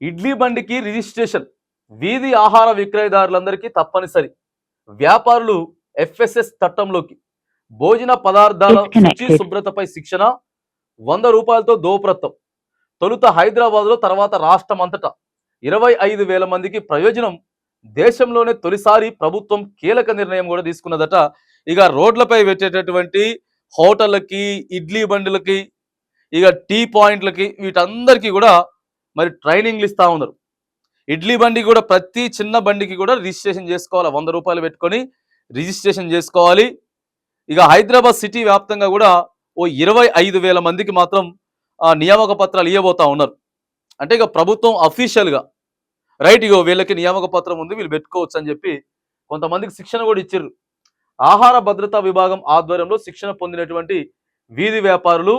ఇడ్లీ బండికి రిజిస్ట్రేషన్ వీధి ఆహార విక్రయదారులందరికీ తప్పనిసరి. వ్యాపారులు ఎఫ్ఎస్ఎస్ చట్టంలోకి భోజన పదార్థాల Disconnected. శుభ్రతపై శిక్షణ వంద రూపాయలతో దోప్రత్తం తొలుత హైదరాబాద్లో తర్వాత రాష్ట్రం అంతటా ఇరవై ఐదు వేల మందికి ప్రయోజనం దేశంలోనే తొలిసారి ప్రభుత్వం కీలక నిర్ణయం కూడా తీసుకున్నదట. ఇక రోడ్లపై పెట్టేటటువంటి హోటళ్ళకి ఇడ్లీ బండిలకి ఇక టీ పాయింట్లకి వీటందరికీ కూడా మరి ట్రైనింగ్లు ఇస్తూ ఉన్నారు. ఇడ్లీ బండి కూడా ప్రతి చిన్న బండికి కూడా రిజిస్ట్రేషన్ చేసుకోవాలి. వంద రూపాయలు పెట్టుకొని రిజిస్ట్రేషన్ చేసుకోవాలి. ఇక హైదరాబాద్ సిటీ వ్యాప్తంగా కూడా ఓ ఇరవై ఐదు వేల మందికి మాత్రం ఆ, నియామక పత్రాలు ఇవ్వబోతా ఉన్నారు. అంటే ఇక ప్రభుత్వం అఫీషియల్గా రైట్ ఇగో వీళ్ళకి నియామక పత్రం ఉంది వీళ్ళు పెట్టుకోవచ్చు అని చెప్పి కొంతమందికి శిక్షణ కూడా ఇచ్చారు ఆహార భద్రతా విభాగం ఆధ్వర్యంలో శిక్షణ పొందినటువంటి వీధి వ్యాపారులు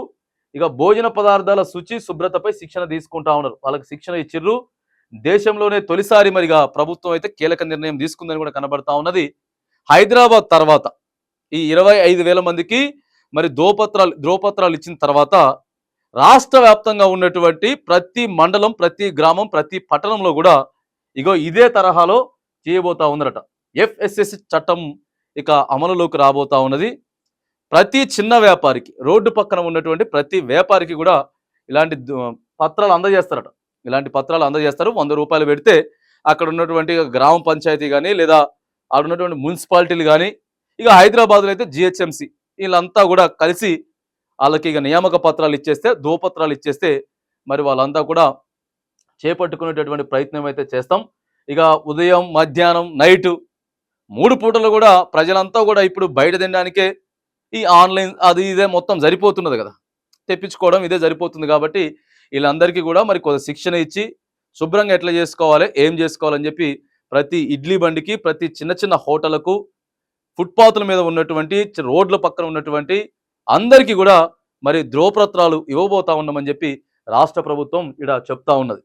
ఇక భోజన పదార్థాల శుచి శుభ్రతపై శిక్షణ తీసుకుంటా ఉన్నారు. వాళ్ళకి శిక్షణ ఇచ్చిర్రు. దేశంలోనే తొలిసారి మరిగా ప్రభుత్వం అయితే కీలక నిర్ణయం తీసుకుందని కూడా కనబడతా ఉన్నది. హైదరాబాద్ తర్వాత ఈ ఇరవై ఐదు వేల మందికి మరి దోపత్రాలు ధ్రువపత్రాలు ఇచ్చిన తర్వాత రాష్ట్ర వ్యాప్తంగా ఉన్నటువంటి ప్రతి మండలం ప్రతి గ్రామం ప్రతి పట్టణంలో కూడా ఇగో ఇదే తరహాలో చేయబోతా ఉందట ఎఫ్ఎస్ఎస్ చట్టం ఇక అమలులోకి రాబోతా ఉన్నది. ప్రతి చిన్న వ్యాపారికి రోడ్డు పక్కన ఉన్నటువంటి ప్రతి వ్యాపారికి కూడా ఇలాంటి దు- పత్రాలు అందజేస్తారట. ఇలాంటి పత్రాలు అందజేస్తారు. వంద రూపాయలు పెడితే అక్కడ ఉన్నటువంటి గ్రామ పంచాయతీ కానీ లేదా అక్కడ ఉన్నటువంటి మున్సిపాలిటీలు కానీ ఇక హైదరాబాద్లో అయితే జిహెచ్ఎంసి వీళ్ళంతా కూడా కలిసి వాళ్ళకి ఇక నియామక పత్రాలు ఇచ్చేస్తే దోపత్రాలు ఇచ్చేస్తే మరి వాళ్ళంతా కూడా చేపట్టుకునేటటువంటి ప్రయత్నం అయితే చేస్తాం. ఇక ఉదయం మధ్యాహ్నం నైటు మూడు పూటలు కూడా ప్రజలంతా కూడా ఇప్పుడు బయట తినడానికే ఈ ఆన్లైన్ అది ఇదే మొత్తం సరిపోతున్నది కదా. తెప్పించుకోవడం ఇదే సరిపోతుంది కాబట్టి వీళ్ళందరికీ కూడా మరి కొంత శిక్షణ ఇచ్చి శుభ్రంగా ఎట్లా చేసుకోవాలి ఏం చేసుకోవాలని చెప్పి ప్రతి ఇడ్లీ బండికి ప్రతి చిన్న చిన్న హోటళ్ళకు ఫుట్పాత్ల మీద ఉన్నటువంటి రోడ్ల పక్కన ఉన్నటువంటి అందరికీ కూడా మరి ధ్రువపత్రాలు ఇవ్వబోతా ఉన్నామని చెప్పి రాష్ట్ర ప్రభుత్వం ఇక్కడ చెప్తా ఉన్నది.